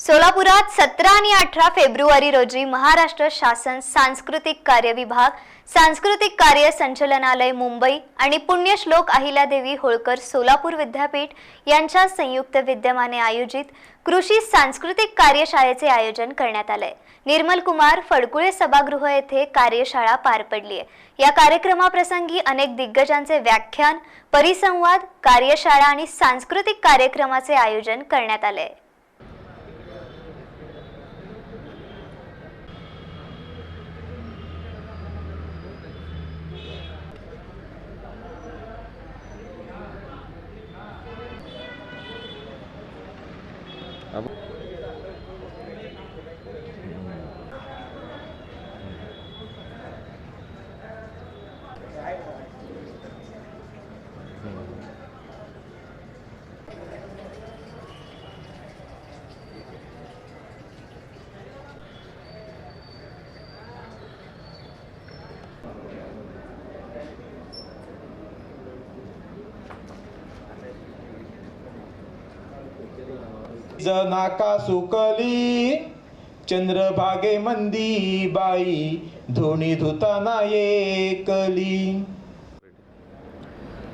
सोलापुरात सतरा आणि अठरा फेब्रुवारी रोजी महाराष्ट्र शासन सांस्कृतिक कार्य विभाग सांस्कृतिक कार्य संचलनालय मुंबई आणि पुण्यश्लोक अहिल्यादेवी होळकर सोलापूर विद्यापीठ यांच्या संयुक्त विद्यमाने आयोजित कृषी सांस्कृतिक कार्यशाळेचे आयोजन करण्यात आलंय. निर्मल कुमार फडकुळे सभागृह येथे कार्यशाळा पार पडली आहे या कार्यक्रमाप्रसंगी अनेक दिग्गजांचे व्याख्यान परिसंवाद कार्यशाळा आणि सांस्कृतिक कार्यक्रमाचे आयोजन करण्यात आले आहे Tá bom? जनाका सुकली चंद्रभागे मंदी बाई धोणी धुताना एकली.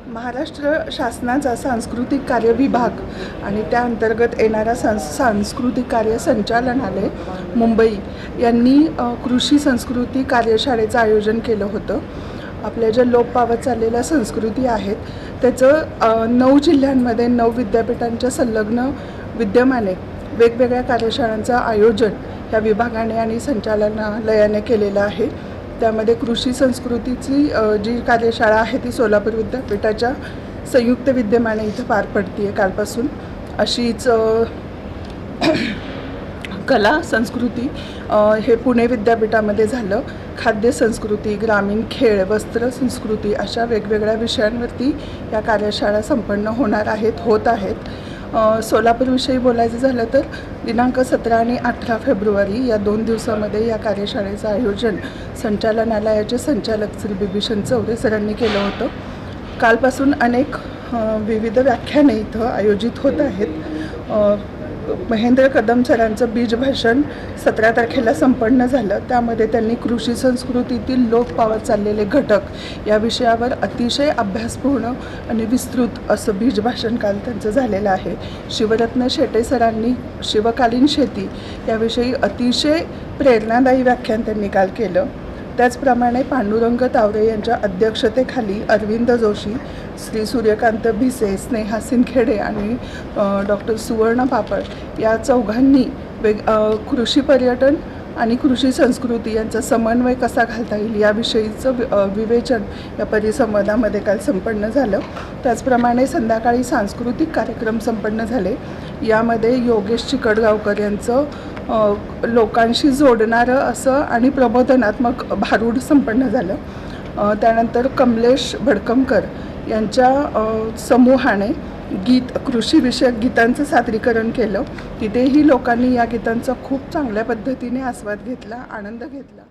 महाराष्ट्र शासनाचा सांस्कृतिक कार्य विभाग आणि त्या अंतर्गत येणारा सांस सांस्कृतिक कार्य संचालनालय मुंबई यांनी कृषी संस्कृती कार्यशाळेचं आयोजन केलं होतं. आपल्या ज्या लोप पावत चाललेल्या संस्कृती आहेत त्याचं नऊ जिल्ह्यांमध्ये नऊ विद्यापीठांच्या संलग्न विद्यमाने वेगवेगळ्या कार्यशाळांचं आयोजन या विभागाने आणि संचालनालयाने केलेलं आहे. त्यामध्ये कृषी संस्कृतीची जी कार्यशाळा आहे ती सोलापूर विद्यापीठाच्या संयुक्त विद्यमाने इथं पार पडते आहे कालपासून. अशीच कला संस्कृती हे पुणे विद्यापीठामध्ये झालं. खाद्य संस्कृती ग्रामीण खेळ वस्त्र संस्कृती अशा वेगवेगळ्या विषयांवरती या कार्यशाळा संपन्न होणार आहेत होत आहेत. सोलापूरविषयी बोलायचं झालं तर दिनांक सतरा आणि अठरा फेब्रुवारी या दोन दिवसामध्ये या कार्यशाळेचं आयोजन संचालनालयाचे संचालक श्री बिभीषण चौरे सरांनी केलं होतं. कालपासून अनेक विविध व्याख्याने इथं आयोजित होत आहेत. महेंद्र कदम सरांचं बीज भाषण सतरा तारखेला संपन्न झालं. त्यामध्ये त्यांनी कृषी संस्कृतीतील लोप पावत चाललेले घटक या विषयावर अतिशय अभ्यासपूर्ण आणि विस्तृत असं बीज भाषण काल त्यांचं झालेलं आहे. शिवरत्न शेटे सरांनी शिवकालीन शेती याविषयी अतिशय प्रेरणादायी व्याख्यान त्यांनी काल केलं. त्याचप्रमाणे पांडुरंग तावरे यांच्या अध्यक्षतेखाली अरविंद जोशी श्री सूर्यकांत भिसे स्नेहा सिंदखेडे आणि डॉक्टर सुवर्ण पापड या चौघांनी वेग कृषी पर्यटन आणि कृषी संस्कृती यांचा समन्वय कसा घालता येईल याविषयीचं विवेचन या परिसंवादामध्ये काल संपन्न झालं. त्याचप्रमाणे संध्याकाळी सांस्कृतिक कार्यक्रम संपन्न झाले. यामध्ये योगेश चिकडगावकर यांचं लोकांशी जोडणारं असं आणि प्रबोधनात्मक भारूड संपन्न झालं. त्यानंतर कमलेश भडकमकर यांच्या समूहाने गीत कृषीविषयक गीतांचं सादरीकरण केलं. तिथेही लोकांनी या गीतांचा खूप चांगल्या पद्धतीने आस्वाद घेतला आनंद घेतला.